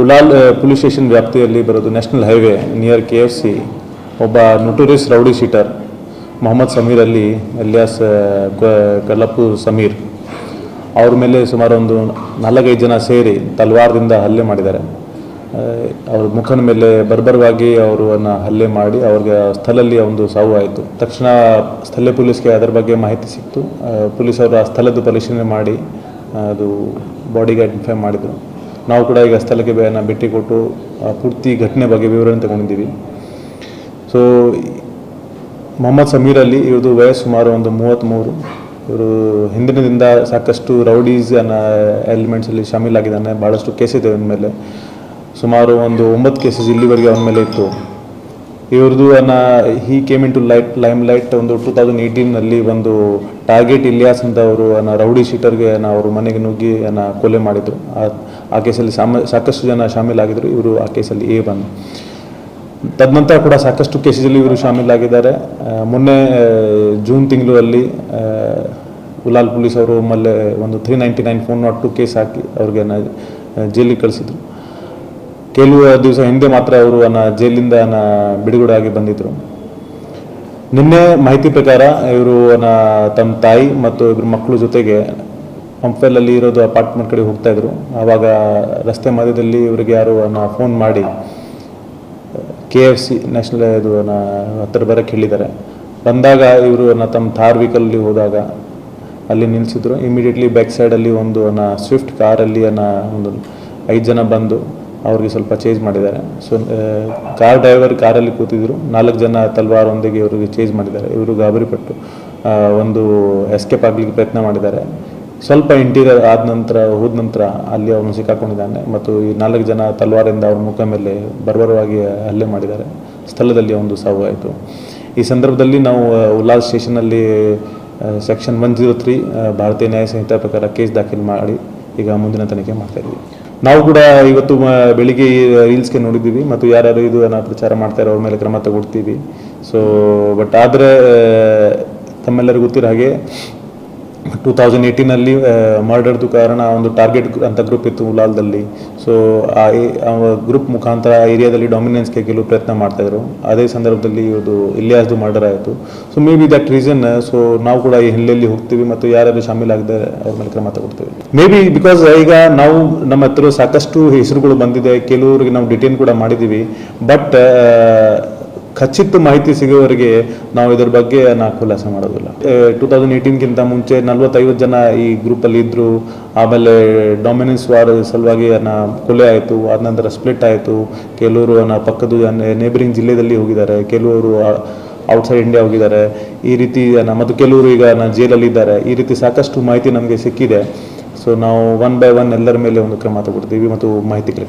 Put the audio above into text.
Ullal police station ವ್ಯಾಪ್ತಿಯಲ್ಲಿ ಬರೋದು national highway near K F C. ಒಬ್ಬ notorious rowdy sheeter, Mohammed Sameer ಅಲ್ಲಿ, alias ಕಲ್ಲಪ್ಪು Sameer. ಅವ್ರ ಮೇಲೆ ಸುಮಾರು ಒಂದು ನಾಲ್ಕೈದು ಜನ ಸೇರಿ ತಲ್ವಾರದಿಂದ ಹಲ್ಲೆ ಮಾಡಿದ್ದಾರೆ. ಅವ್ರ ಮುಖನ ಮೇಲೆ ಬರ್ಬರವಾಗಿ ಅವರನ್ನು ಹಲ್ಲೆ ಮಾಡಿ ಅವ್ರಿಗೆ ಸ್ಥಳದಲ್ಲಿ ಒಂದು ಸಾವು ಆಯಿತು. ತಕ್ಷಣ ಸ್ಥಳೀಯ ಪೊಲೀಸ್ಗೆ ಅದರ ಬಗ್ಗೆ ಮಾಹಿತಿ ಸಿಕ್ತು. ಪೊಲೀಸವರು ಆ ಸ್ಥಳದ್ದು ಪರಿಶೀಲನೆ ಮಾಡಿ ಅದು ಬಾಡಿಗೆ ಐಡೆಂಟಿಫೈ ಮಾಡಿದರು. ನಾವು ಕೂಡ ಈಗ ಸ್ಥಳಕ್ಕೆ ಬೇನ ಭೇಟಿ ಕೊಟ್ಟು ಪೂರ್ತಿ ಘಟನೆ ಬಗ್ಗೆ ವಿವರಣೆ ತಗೊಂಡಿದ್ದೀವಿ. ಸೊ ಮೊಹಮ್ಮದ್ ಸಮೀರ್ ಅಲ್ಲಿ ಇವ್ರದ್ದು ವಯಸ್ಸು ಸುಮಾರು ಒಂದು ಮೂವತ್ತ್ಮೂರು ಇವರು ಹಿಂದಿನದಿಂದ ಸಾಕಷ್ಟು ರೌಡೀಸ್ ಅನ್ನೋ ಎಲಿಮೆಂಟ್ಸಲ್ಲಿ ಶಾಮೀಲಾಗಿದ್ದಾನೆ ಭಾಳಷ್ಟು ಕೇಸ್ ಇದೆ ಅವನ ಮೇಲೆ. ಸುಮಾರು ಒಂದು ಒಂಬತ್ತು ಕೇಸಸ್ ಇಲ್ಲಿವರೆಗೆ ಅವನ ಮೇಲೆ ಇತ್ತು. ಇವ್ರದ್ದು ಅನ್ನ he came into light limelight ಒಂದು ಟೂ ತೌಸಂಡ್ ಏಯ್ಟೀನಲ್ಲಿ ಒಂದು ಟಾರ್ಗೆಟ್ ಇಲಿಯಾಸ್ ಅಂತ ಅವರು ಅನ್ನ ರೌಡಿ ಶೀಟರ್ಗೆ ಅವರು ಮನೆಗೆ ನುಗ್ಗಿ ಅನ್ನ ಕೊಲೆ ಮಾಡಿದರು. ಆ- ಕೇಸಲ್ಲಿ ಸಾಮ, ಸಾಕಷ್ಟು ಜನ ಶಾಮೀಲಾಗಿದ್ದರು ಇವರು ಆ ಕೇಸಲ್ಲಿ ಎ ಬಂದು ತದನಂತರ ಕೂಡ ಸಾಕಷ್ಟು ಕೇಸಲ್ಲಿ ಇವರು ಶಾಮೀಲಾಗಿದ್ದಾರೆ. ಮೊನ್ನೆ ಜೂನ್ ತಿಂಗಳಲ್ಲಿ ಉಲಾಲ್ ಪೊಲೀಸ್ ಅವರು ಮಲ್ಲೆ ಒಂದು three ninety nine phone nought two case ಹಾಕಿ ಅವ್ರಿಗೆ ಜೈಲಿಗೆ ಕಳಿಸಿದ್ರು. ಕೆಲವು ದಿವಸ ಹಿಂದೆ ಮಾತ್ರ ಅವರು ಅನ್ನ ಜೈಲಿಂದ ಬಿಡುಗಡೆ ಆಗಿ ಬಂದಿದ್ರು. ನಿನ್ನೆ ಮಾಹಿತಿ ಪ್ರಕಾರ ಇವರು ತಮ್ಮ ತಾಯಿ ಮತ್ತು ಇಬ್ಬರು ಮಕ್ಕಳು ಜೊತೆಗೆ ಪಂಪೆಲ್ಲಲ್ಲಿ ಇರೋದು ಅಪಾರ್ಟ್ಮೆಂಟ್ ಕಡೆ ಹೋಗ್ತಾ ಇದ್ರು. ಆವಾಗ ರಸ್ತೆ ಮಧ್ಯದಲ್ಲಿ ಇವರಿಗೆ ಯಾರು ಫೋನ್ ಮಾಡಿ, ಕೆ ಎಫ್ ಸಿ ನ್ಯಾಷನಲ್ ಇದು ಹತ್ತಿರ ಬರೋಕ್ಕೆ ಹೇಳಿದ್ದಾರೆ. ಬಂದಾಗ ಇವರು ತಮ್ಮ ಥಾರ್ ವೀಕಲ್ಲಿ ಹೋದಾಗ ಅಲ್ಲಿ ನಿಲ್ಲಿಸಿದ್ರು ಇಮಿಡಿಯೇಟ್ಲಿ ಬ್ಯಾಕ್ ಸೈಡಲ್ಲಿ ಒಂದು ಸ್ವಿಫ್ಟ್ ಕಾರಲ್ಲಿ ಅನ್ನ ಒಂದು ಐದು ಜನ ಬಂದು ಅವ್ರಿಗೆ ಸ್ವಲ್ಪ ಚೇಂಜ್ ಮಾಡಿದ್ದಾರೆ. ಸೊ ಕಾರ್ ಡ್ರೈವರ್ ಕಾರಲ್ಲಿ ಕೂತಿದ್ರು. ನಾಲ್ಕು ಜನ ತಲ್ವಾರೊಂದಿಗೆ ಇವರಿಗೆ ಚೇಂಜ್ ಮಾಡಿದ್ದಾರೆ. ಇವರು ಗಾಬರಿಪಟ್ಟು ಒಂದು ಎಸ್ಕೇಪ್ ಆಗಲಿಕ್ಕೆ ಪ್ರಯತ್ನ ಮಾಡಿದ್ದಾರೆ. ಸ್ವಲ್ಪ ಇಂಟೀರಿಯರ್ ಆದ ನಂತರ, ಹೋದ ನಂತರ ಅಲ್ಲಿ ಅವನು ಸಿಕ್ಕಾಕೊಂಡಿದ್ದಾನೆ. ಮತ್ತು ಈ ನಾಲ್ಕು ಜನ ತಲ್ವಾರಿಂದ ಅವ್ರ ಮುಖ ಮೇಲೆ ಬರ್ಬರವಾಗಿ ಹಲ್ಲೆ ಮಾಡಿದ್ದಾರೆ. ಸ್ಥಳದಲ್ಲಿ ಒಂದು ಸಾವು ಆಯಿತು. ಈ ಸಂದರ್ಭದಲ್ಲಿ ನಾವು Ullas ಸ್ಟೇಷನಲ್ಲಿ section one zero three Bharatiya Nyaya Sanhita ಪ್ರಕಾರ ಕೇಸ್ ದಾಖಲು ಮಾಡಿ ಈಗ ಮುಂದಿನ ತನಿಖೆ ಮಾಡ್ತಾ ಇದ್ದೀವಿ. ನಾವು ಕೂಡ ಇವತ್ತು ಬೆಳಿಗ್ಗೆ ರೀಲ್ಸ್ಗೆ ನೋಡಿದ್ದೀವಿ ಮತ್ತು ಯಾರ್ಯಾರು ಇದು ಏನೋ ಪ್ರಚಾರ ಮಾಡ್ತಾರೆ ಅವ್ರ ಮೇಲೆ ಕ್ರಮ ತಗೊಳ್ತೀವಿ. ಸೊ ಬಟ್ ಆದರೆ ತಮ್ಮೆಲ್ಲರಿಗೂ ಗೊತ್ತಿರೋ ಹಾಗೆ ಟೂ ತೌಸಂಡ್ ಏಯ್ಟೀನಲ್ಲಿ ಮರ್ಡರ್ದು ಕಾರಣ ಒಂದು ಟಾರ್ಗೆಟ್ ಅಂತ ಗ್ರೂಪ್ ಇತ್ತು ಉಲಾಲ್ದಲ್ಲಿ. ಸೊ ಆ ಗ್ರೂಪ್ ಮುಖಾಂತರ ಏರಿಯಾದಲ್ಲಿ ಡಾಮಿನೆನ್ಸ್ಗೆ ಕೆಲವು ಪ್ರಯತ್ನ ಮಾಡ್ತಾಯಿದ್ರು ಅದೇ ಸಂದರ್ಭದಲ್ಲಿ ಇವರು ಇಲಿಯಾಸ್ದು ಮರ್ಡರ್ ಆಯಿತು. So maybe that reason so ನಾವು ಕೂಡ ಈ ಹಿನ್ನೆಲೆಯಲ್ಲಿ ಹೋಗ್ತೀವಿ ಮತ್ತು ಯಾರ್ಯಾರು ಶಾಮೀಲಾಗಿದ್ದಾರೆ ಅವ್ರ ಮೇಲೆ ಕ್ರಮ ತಗೊಳ್ತೀವಿ. ಮೇ ಬಿ ಬಿಕಾಸ್ ಈಗ ನಾವು ನಮ್ಮ ಹತ್ರ ಸಾಕಷ್ಟು ಹೆಸರುಗಳು ಬಂದಿದೆ. ಕೆಲವರಿಗೆ ನಾವು ಡಿಟೇನ್ ಕೂಡ ಮಾಡಿದ್ದೀವಿ. ಬಟ್ ಖಚಿತ ಮಾಹಿತಿ ಸಿಗೋವರೆಗೆ ನಾವು ಇದ್ರ ಬಗ್ಗೆ ನಾ ಖುಲಾಸೆ ಮಾಡೋದಿಲ್ಲ. ಟೂ ತೌಸಂಡ್ ಏಯ್ಟೀನ್ಗಿಂತ ಮುಂಚೆ ನಲ್ವತ್ತೈವತ್ತು ಜನ ಈ ಗ್ರೂಪಲ್ಲಿ ಇದ್ದರು ಆಮೇಲೆ ಡಾಮಿನೆನ್ಸ್ ವಾರ್ ಸಲುವಾಗಿ ಅನ್ನ ಕೊಲೆ ಆಯಿತು. ಆದ ನಂತರ ಸ್ಪ್ಲಿಟ್ ಆಯಿತು. ಕೆಲವರು ಅನ್ನ ಪಕ್ಕದ ನೇಬರಿಂಗ್ ಜಿಲ್ಲೆಯಲ್ಲಿ ಹೋಗಿದ್ದಾರೆ. ಕೆಲವರು ಔಟ್ಸೈಡ್ ಇಂಡಿಯಾ ಹೋಗಿದ್ದಾರೆ. ಈ ರೀತಿ ಮತ್ತು ಕೆಲವರು ಈಗ ಜೈಲಲ್ಲಿ ಇದ್ದಾರೆ. ಈ ರೀತಿ ಸಾಕಷ್ಟು ಮಾಹಿತಿ ನಮಗೆ ಸಿಕ್ಕಿದೆ. ಸೊ ನಾವು ಒನ್ ಬೈ ಒನ್ ಎಲ್ಲರ ಮೇಲೆ ಒಂದು ಕ್ರಮ ತಗೊಡ್ತೀವಿ ಮತ್ತು ಮಾಹಿತಿ ಕಲೆ